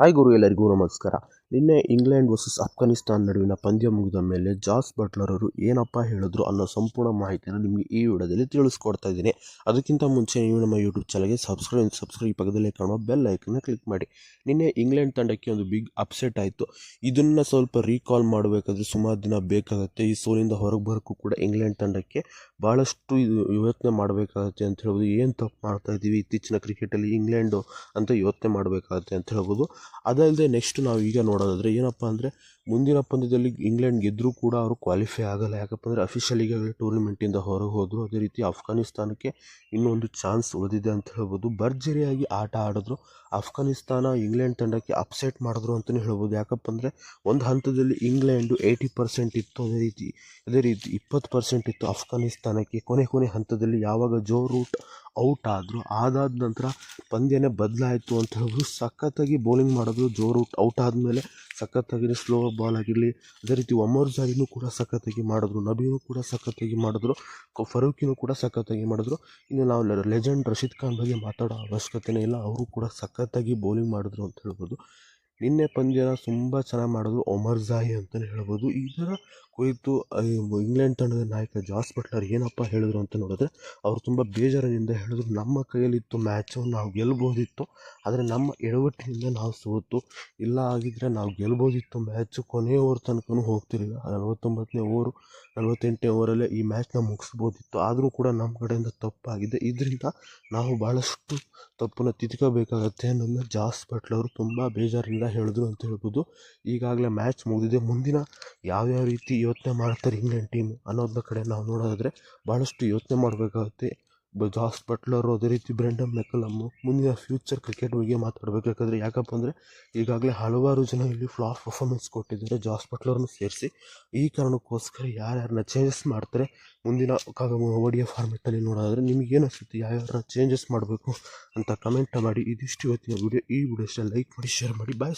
Hi ಗುರು, ಎಲ್ಲರಿಗೂ ನಮಸ್ಕಾರ. ನಿನ್ನೆ ಇಂಗ್ಲೆಂಡ್ ವರ್ಸಸ್ ಅಫ್ಘಾನಿಸ್ತಾನ್ ನಡುವಿನ ಪಂದ್ಯ ಮುಗಿದ ಮೇಲೆ ಜಾಸ್ ಬಟ್ಲರ್ ಅವರು ಏನಪ್ಪ ಹೇಳಿದ್ರು ಅನ್ನೋ ಸಂಪೂರ್ಣ ಮಾಹಿತಿಯನ್ನು ನಿಮಗೆ ಈ ವಿಡಿಯೋದಲ್ಲಿ ತಿಳಿಸ್ಕೊಡ್ತಾ ಇದ್ದೀನಿ. ಅದಕ್ಕಿಂತ ಮುಂಚೆ ನೀವು ನಮ್ಮ ಯೂಟ್ಯೂಬ್ ಚಾನಲ್ಗೆ ಸಬ್ಸ್ಕ್ರೈಬ್ ಸಬ್ಸ್ಕ್ರೈಬ್ ಪಕ್ಕದಲ್ಲೇ ಕಾಣುವ ಬೆಲ್ ಐಕನ್ನ ಕ್ಲಿಕ್ ಮಾಡಿ. ನಿನ್ನೆ ಇಂಗ್ಲೆಂಡ್ ತಂಡಕ್ಕೆ ಒಂದು ಬಿಗ್ ಅಪ್ಸೆಟ್ ಆಯಿತು. ಇದನ್ನು ಸ್ವಲ್ಪ ರೀಕಾಲ್ ಮಾಡಬೇಕಾದ್ರೆ ಸುಮಾರು ದಿನ ಬೇಕಾಗುತ್ತೆ. ಈ ಸೋಲಿಂದ ಹೊರಗೆ ಬರೋಕ್ಕೂ ಕೂಡ ಇಂಗ್ಲೆಂಡ್ ತಂಡಕ್ಕೆ ಭಾಳಷ್ಟು ಯೋಚನೆ ಮಾಡಬೇಕಾಗುತ್ತೆ ಅಂತ ಹೇಳ್ಬೋದು. ಏನು ತಪ್ಪು ಮಾಡ್ತಾ ಇದ್ದೀವಿ ಇತ್ತೀಚಿನ ಕ್ರಿಕೆಟಲ್ಲಿ ಇಂಗ್ಲೆಂಡು ಅಂತ ಯೋಚನೆ ಮಾಡಬೇಕಾಗುತ್ತೆ ಅಂತ ಹೇಳ್ಬೋದು. ಅದಲ್ಲದೆ ನೆಕ್ಸ್ಟ್ ನಾವು ಈಗ ನೋಡೋದಾದರೆ ಏನಪ್ಪ ಅಂದರೆ ಮುಂದಿನ ಪಂದ್ಯದಲ್ಲಿ ಇಂಗ್ಲೆಂಡ್ ಗೆದ್ದರೂ ಕೂಡ ಅವರು ಕ್ವಾಲಿಫೈ ಆಗಲ್ಲ. ಯಾಕಪ್ಪ ಅಂದರೆ ಅಫಿಷಿಯಲ್ ಈಗ ಟೂರ್ನಿಮೆಂಟಿಂದ ಹೊರಗೆ ಹೋದರು. ಅದೇ ರೀತಿ ಅಫ್ಘಾನಿಸ್ತಾನಕ್ಕೆ ಇನ್ನೊಂದು ಚಾನ್ಸ್ ಉಳಿದಿದೆ ಅಂತ ಹೇಳ್ಬೋದು. ಭರ್ಜರಿಯಾಗಿ ಆಟ ಆಡಿದ್ರು. ಅಫ್ಘಾನಿಸ್ತಾನ ಇಂಗ್ಲೆಂಡ್ ತಂಡಕ್ಕೆ ಅಪ್ಸೆಟ್ ಮಾಡಿದ್ರು ಅಂತಲೇ ಹೇಳ್ಬೋದು. ಯಾಕಪ್ಪ ಅಂದರೆ ಒಂದು ಹಂತದಲ್ಲಿ ಇಂಗ್ಲೆಂಡು ಏಯ್ಟಿ ಪರ್ಸೆಂಟ್ ಇತ್ತು. ಅದೇ ರೀತಿ ಅದೇ ರೀತಿ ಇಪ್ಪತ್ತು ಪರ್ಸೆಂಟ್ ಇತ್ತು ಅಫ್ಘಾನಿಸ್ತಾನಕ್ಕೆ ಕೊನೆ ಕೊನೆ ಹಂತದಲ್ಲಿ ಯಾವಾಗ ಜೋ ರೂಟ್ ಔಟ್ ಆದರು ಅದಾದ ನಂತರ ಪಂದ್ಯನೇ ಬದಲಾಯಿತು ಅಂತ ಹೇಳಿದ್ರು ಸಖತ್ತಾಗಿ ಬೌಲಿಂಗ್ ಮಾಡಿದ್ರು ಜೋರು ಔಟ್ ಆದಮೇಲೆ ಸಖತ್ತಾಗಿ ಸ್ಲೋ ಬಾಲ್ ಆಗಿರಲಿ. ಅದೇ ರೀತಿ ಒಮರ್ ಜಾರಿನೂ ಕೂಡ ಸಖತ್ತಾಗಿ ಮಾಡಿದ್ರು, ನಬೀನು ಕೂಡ ಸಖತ್ತಾಗಿ ಮಾಡಿದ್ರು ಫರೂಕಿನೂ ಕೂಡ ಸಖತ್ತಾಗಿ ಮಾಡಿದ್ರು. ಇನ್ನು ನಾವು ಲೆಜೆಂಡ್ ರಶೀದ್ ಖಾನ್ ಬಗ್ಗೆ ಮಾತಾಡೋ ಅವಶ್ಯಕತೆನೇ ಇಲ್ಲ, ಅವರು ಕೂಡ ಸಖತ್ತಾಗಿ ಬೌಲಿಂಗ್ ಮಾಡಿದ್ರು ಅಂತ ಹೇಳ್ಬೋದು. ನಿನ್ನೆ ಪಂದ್ಯನ ತುಂಬ ಚೆನ್ನಾಗಿ ಮಾಡೋದು ಒಮರ್ ಝಾಯಿ ಅಂತಲೇ ಹೇಳ್ಬೋದು. ಇದರ ಕುರಿತು ಇಂಗ್ಲೆಂಡ್ ತಂಡದ ನಾಯಕ ಜಾಸ್ ಬಟ್ಲರ್ ಏನಪ್ಪ ಹೇಳಿದ್ರು ಅಂತ ನೋಡಿದ್ರೆ, ಅವರು ತುಂಬ ಬೇಜಾರಿನಿಂದ ಹೇಳಿದ್ರು, ನಮ್ಮ ಕೈಯಲ್ಲಿತ್ತು ಮ್ಯಾಚು ನಾವು ಗೆಲ್ಬೋದಿತ್ತು, ಆದರೆ ನಮ್ಮ ಎಡವಟ್ಟಿನಿಂದ ನಾವು ಸೋತು, ಇಲ್ಲ ಆಗಿದ್ದರೆ ನಾವು ಗೆಲ್ಬೋದಿತ್ತು ಮ್ಯಾಚು ಕೊನೆಯ ಓವರ್ ತನಕನೂ ಹೋಗ್ತಿರಲಿಲ್ಲ. ನಲವತ್ತೊಂಬತ್ತನೇ ಓವರು ನಲವತ್ತೆಂಟನೇ ಓವರಲ್ಲೇ ಈ ಮ್ಯಾಚ್ನ ಮುಗಿಸ್ಬೋದಿತ್ತು. ಆದರೂ ಕೂಡ ನಮ್ಮ ಕಡೆಯಿಂದ ತಪ್ಪಾಗಿದೆ. ಇದರಿಂದ ನಾವು ಭಾಳಷ್ಟು ತಪ್ಪನ್ನು ತಿದ್ಕೋಬೇಕಾಗತ್ತೆ ಅನ್ನೋದನ್ನ ಜಾಸ್ ಬಟ್ಲವರು ತುಂಬ ಬೇಜಾರಿಂದ ಹೇಳಿದ್ರು ಅಂತ ಹೇಳ್ಬೋದು. ಈಗಾಗಲೇ ಮ್ಯಾಚ್ ಮುಗಿದಿದೆ. ಮುಂದಿನ ಯಾವ್ಯಾವ ರೀತಿ ಯೋಚನೆ ಮಾಡ್ತಾರೆ ಇಂಗ್ಲೆಂಡ್ ಟೀಮ್ ಅನ್ನೋದ್ರ ಕಡೆ ನಾವು ನೋಡೋದಾದರೆ ಭಾಳಷ್ಟು ಯೋಚನೆ ಮಾಡಬೇಕಾಗುತ್ತೆ. ಜಾಸ್ ಬಟ್ಲರು ಅದೇ ರೀತಿ ಬ್ರೆಂಡಮ್ ಮೆಕಲಮ್ಮು ಮುಂದಿನ ಫ್ಯೂಚರ್ ಕ್ರಿಕೆಟ್ ಬಗ್ಗೆ ಮಾತಾಡಬೇಕು. ಯಾಕಂದರೆ ಯಾಕಪ್ಪ ಅಂದರೆ ಈಗಾಗಲೇ ಹಲವಾರು ಜನ ಇಲ್ಲಿ ಫ್ಲಾಪ್ ಪರ್ಫಾರ್ಮೆನ್ಸ್ ಕೊಟ್ಟಿದ್ದಾರೆ. ಜಾಸ್ ಬಟ್ಲರ್ನು ಸೇರಿಸಿ. ಈ ಕಾರಣಕ್ಕೋಸ್ಕರ ಯಾರ್ಯಾರನ್ನ ಚೇಂಜಸ್ ಮಾಡ್ತಾರೆ, ಮುಂದಿನ ಒಡಿಯ ಫಾರ್ಮೆಟಲ್ಲಿ ನೋಡೋದಾದರೆ ನಿಮಗೇನು ಅನಿಸುತ್ತೆ? ಯಾರ್ಯಾರನ್ನ ಚೇಂಜಸ್ ಮಾಡಬೇಕು ಅಂತ ಕಮೆಂಟ್ ಮಾಡಿ. ಇದಿಷ್ಟು ಇವತ್ತಿನ ವಿಡಿಯೋ ಈ ವಿಡಿಯೋ ಲೈಕ್ ಮಾಡಿ ಶೇರ್ ಮಾಡಿ. ಬಾಯ್